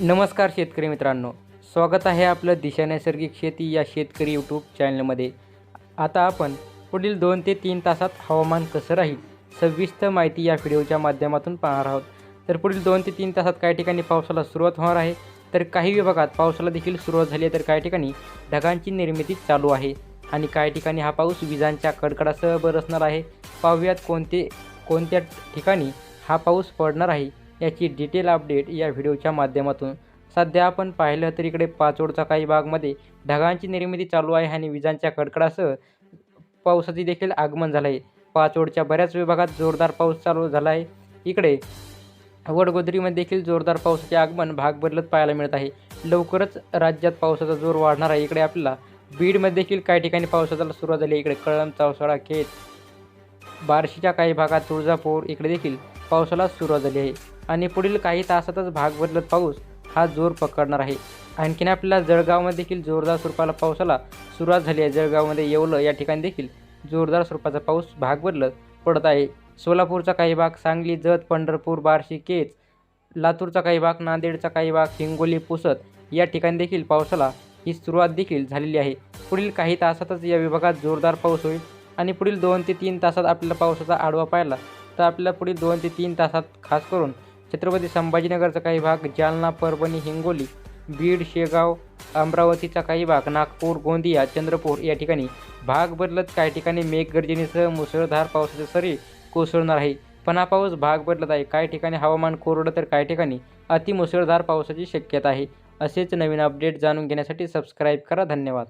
नमस्कार शेतकरी मित्रांनो. स्वागत आहे आपलं दिशा नैसर्गिक शेती या शेतकरी यूट्यूब चॅनलमध्ये आता आपण पुढील दोन ते तीन तासात हवामान कसं राहील सविस्तर माहिती या व्हिडिओच्या माध्यमातून पाहणार आहोत. तर पुढील दोन ते तीन तासात काही ठिकाणी पावसाला सुरुवात होणार आहे. तर काही विभागात पावसाला देखील सुरुवात झाली आहे तर काही ठिकाणी ढगांची निर्मिती चालू आहे. आणि काही ठिकाणी हा पाऊस विजांच्या कडकडासह बरसणार आहे. पाहूयात कोणते कोणत्या ठिकाणी हा पाऊस पडणार आहे. याची डिटेल अपडेट या व्हिडिओच्या माध्यमातून. सध्या आपण पाहिलं तर इकडे पाचोडचा काही भागमध्ये ढगांची निर्मिती चालू आहे आणि विजांच्या कडकडासह पावसाचे देखील आगमन झालं आहे पाचोडच्या बऱ्याच विभागात जोरदार पाऊस चालू झाला आहे इकडे वडगोदरीमध्ये देखील जोरदार पावसाचे आगमन भाग बदलत पाहायला मिळत आहे. लवकरच राज्यात पावसाचा जोर वाढणार आहे. इकडे आपल्याला बीडमध्ये देखील काही ठिकाणी पावसाला सुरुवात झाली आहे. इकडे कळम चावसाळा खेत बार्शीच्या काही भागात तुळजापूर इकडे देखील पावसाला सुरुवात झाली आहे. आणि पुढील काही तासातच भाग बदलत पाऊस हा जोर पकडणार आहे. आणखीन आपल्याला जळगावमध्ये देखील जोरदार स्वरूपाला पावसाला सुरुवात झाली आहे. जळगावमध्ये येवलं या ठिकाणी देखील जोरदार स्वरूपाचा पाऊस भाग बदलत पडत आहे. सोलापूरचा काही भाग सांगली जत पंढरपूर बार्शी केज लातूरचा काही भाग नांदेडचा काही भाग हिंगोली पुसत या ठिकाणी देखील पावसाला ही सुरुवात देखील झालेली आहे. पुढील काही तासातच या विभागात जोरदार पाऊस होईल आणि पुढील दोन ते तीन तासात आपल्याला पावसाचा आडवा पाहायला तर आपल्याला पुढील दोन ते तीन तासात खास करून छत्रपती संभाजीनगरचा काही भाग जालना परभणी हिंगोली बीड शेगाव अमरावतीचा काही भाग नागपूर गोंदिया चंद्रपूर या ठिकाणी भाग बदलत काही ठिकाणी मेघगर्जनेसह मुसळधार पावसाचे सरी कोसळणार आहे. पण हा पाऊस भाग बदलत आहे. काही ठिकाणी हवामान कोरडं तर काही ठिकाणी अतिमुसळधार पावसाची शक्यता आहे. असेच नवीन अपडेट जाणून घेण्यासाठी सबस्क्राईब करा. धन्यवाद.